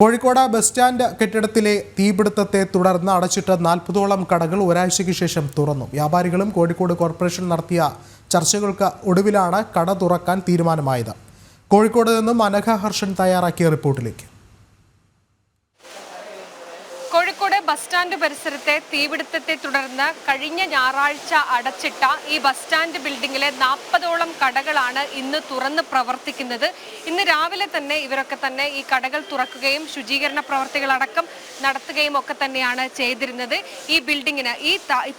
Kozhikode bus stand കെട്ടിടത്തിലെ തീപിടുത്തത്തെ തുടർന്ന് അടച്ചിട്ട നാൽപ്പതോളം കടകൾ ഒരാഴ്ചയ്ക്ക് ശേഷം തുറന്നു. വ്യാപാരികളും കോഴിക്കോട് കോർപ്പറേഷൻ നടത്തിയ ചർച്ചകൾക്ക് ഒടുവിലാണ് കട തുറക്കാൻ തീരുമാനമായത്. കോഴിക്കോട് നിന്നും അനഘ ഹർഷൻ തയ്യാറാക്കിയ റിപ്പോർട്ടിലേക്ക് കോഴിക്കോട് ബസ് സ്റ്റാൻഡ് പരിസരത്തെ തീപിടുത്തത്തെ തുടർന്ന് കഴിഞ്ഞ ഞായറാഴ്ച അടച്ചിട്ട ഈ ബസ് സ്റ്റാൻഡ് ബിൽഡിംഗിലെ നാൽപ്പതോളം കടകളാണ് ഇന്ന് തുറന്ന് പ്രവർത്തിക്കുന്നത്. ഇന്ന് രാവിലെ തന്നെ ഇവരൊക്കെ തന്നെ ഈ കടകൾ തുറക്കുകയും ശുചീകരണ പ്രവർത്തികളടക്കം നടത്തുകയും ഒക്കെ തന്നെയാണ് ചെയ്തിരുന്നത്. ഈ ബിൽഡിങ്ങിന് ഈ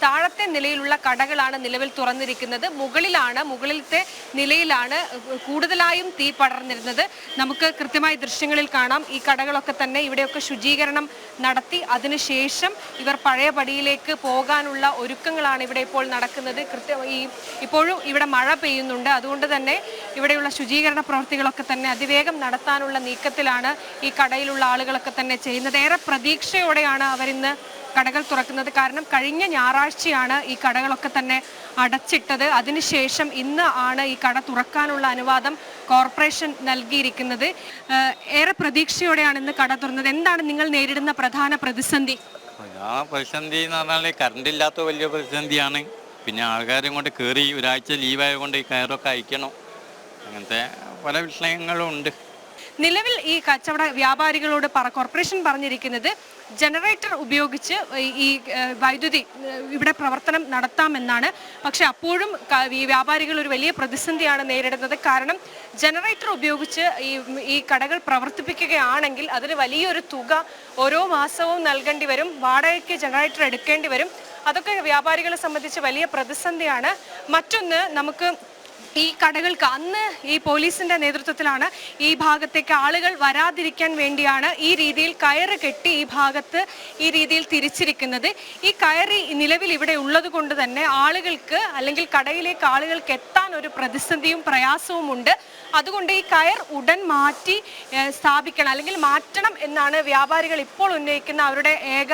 താഴത്തെ നിലയിലുള്ള കടകളാണ് നിലവിൽ തുറന്നിരിക്കുന്നത്. മുകളിലാണ് മുകളിലത്തെ നിലയിലാണ് കൂടുതലായും തീ പടർന്നിരുന്നത്. നമുക്ക് കൃത്യമായി ദൃശ്യങ്ങളിൽ കാണാം. ഈ കടകളൊക്കെ തന്നെ ഇവിടെയൊക്കെ ശുചീകരണം നടത്തി. അതിനുശേഷം ഇവർ പഴയ പടിയിലേക്ക് പോകാനുള്ള ഒരുക്കങ്ങളാണ് ഇവിടെ ഇപ്പോൾ നടക്കുന്നത്. കൃത്യം ഈ ഇപ്പോഴും ഇവിടെ മഴ പെയ്യുന്നുണ്ട്. അതുകൊണ്ട് തന്നെ ഇവിടെയുള്ള ശുചീകരണ പ്രവൃത്തികളൊക്കെ തന്നെ അതിവേഗം നടത്താനുള്ള നീക്കത്തിലാണ് ഈ കടയിലുള്ള ആളുകളൊക്കെ തന്നെ ചെയ്യുന്നത്. ഏറെ പ്രതീക്ഷയോടെയാണ് അവരിന്ന് കടകൾ തുറക്കുന്നത്. കാരണം കഴിഞ്ഞ ഞായറാഴ്ചയാണ് ഈ കടകളൊക്കെ തന്നെ അടച്ചിട്ടത്. അതിനുശേഷം ഇന്ന് ആണ് ഈ കട തുറക്കാനുള്ള അനുവാദം കോർപ്പറേഷൻ നൽകിയിരിക്കുന്നത്. ഏറെ പ്രതീക്ഷയോടെയാണ് ഇന്ന് കട തുറന്നത്. എന്താണ് നിങ്ങൾ നേരിടുന്ന പ്രധാന പ്രതിസന്ധി? ആ പ്രതിസന്ധി എന്ന് പറഞ്ഞാൽ കറണ്ട് ഇല്ലാത്ത വലിയ പ്രതിസന്ധിയാണ്. പിന്നെ ആൾക്കാരും കൊണ്ട് കയറി ഒരാഴ്ച ലീവായത് കൊണ്ട് ഈ കയറൊക്കെ അയക്കണം. അങ്ങനത്തെ പല വിഷയങ്ങളും ഉണ്ട്. നിലവിൽ ഈ കച്ചവട വ്യാപാരികളോട് പറ കോർപ്പറേഷൻ പറഞ്ഞിരിക്കുന്നത് ജനറേറ്റർ ഉപയോഗിച്ച് ഈ- വൈദ്യുതി ഇവിടെ പ്രവർത്തനം നടത്താമെന്നാണ്. പക്ഷെ അപ്പോഴും ഈ വ്യാപാരികൾ ഒരു വലിയ പ്രതിസന്ധിയാണ് നേരിടുന്നത്. കാരണം ജനറേറ്റർ ഉപയോഗിച്ച് ഈ ഈ കടകൾ പ്രവർത്തിപ്പിക്കുകയാണെങ്കിൽ അതിന് വലിയൊരു തുക ഓരോ മാസവും നൽകേണ്ടി വരും. വാടകയ്ക്ക് ജനറേറ്റർ എടുക്കേണ്ടി വരും. അതൊക്കെ വ്യാപാരികളെ സംബന്ധിച്ച് വലിയ പ്രതിസന്ധിയാണ്. മറ്റൊന്ന് നമുക്ക് ഈ കടകൾക്ക് അന്ന് ഈ പോലീസിന്റെ നേതൃത്വത്തിലാണ് ഈ ഭാഗത്തേക്ക് ആളുകൾ വരാതിരിക്കാൻ വേണ്ടിയാണ് ഈ രീതിയിൽ കയറ് കെട്ടി ഈ ഭാഗത്ത് ഈ രീതിയിൽ തിരിച്ചിരിക്കുന്നത്. ഈ കയറി നിലവിൽ ഇവിടെ ഉള്ളത് കൊണ്ട് തന്നെ ആളുകൾക്ക് അല്ലെങ്കിൽ കടയിലേക്ക് ആളുകൾക്ക് എത്താൻ ഒരു പ്രതിസന്ധിയും പ്രയാസവും ഉണ്ട് അതുകൊണ്ട് ഈ കയർ ഉടൻ മാറ്റി സ്ഥാപിക്കണം. അല്ലെങ്കിൽ മാറ്റണം എന്നാണ് വ്യാപാരികൾ ഇപ്പോൾ ഉന്നയിക്കുന്ന അവരുടെ ഏക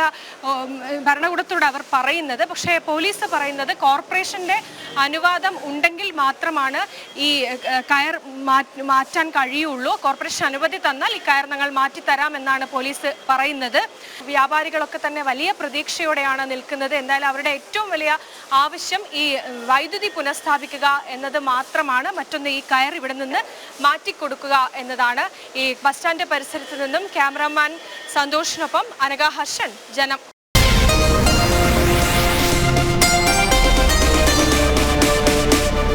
ഭരണകൂടത്തോട് അവർ പറയുന്നത്. പക്ഷേ പോലീസ് പറയുന്നത് കോർപ്പറേഷന്റെ അനുവാദം ഉണ്ടെങ്കിൽ മാത്രമാണ് ഈ കയർ മാറ്റ് മാറ്റാൻ കഴിയുള്ളൂ. കോർപ്പറേഷൻ അനുമതി തന്നാൽ ഈ കയർ ഞങ്ങൾ മാറ്റിത്തരാം എന്നാണ് പോലീസ് പറയുന്നത്. വ്യാപാരികളൊക്കെ തന്നെ വലിയ പ്രതീക്ഷയോടെയാണ് നിൽക്കുന്നത്. എന്തായാലും അവരുടെ ഏറ്റവും വലിയ ആവശ്യം ഈ വൈദ്യുതി പുനഃസ്ഥാപിക്കുക എന്നത് മാത്രമാണ്. മറ്റൊന്ന് ഈ കയർ ഇവിടെ നിന്ന് മാറ്റിക്കൊടുക്കുക എന്നതാണ് ഈ ബസ് സ്റ്റാൻഡ് പരിസരത്ത് നിന്നും ക്യാമറാമാൻ സന്തോഷിനൊപ്പം അനഘ ഹർഷൻ ജനം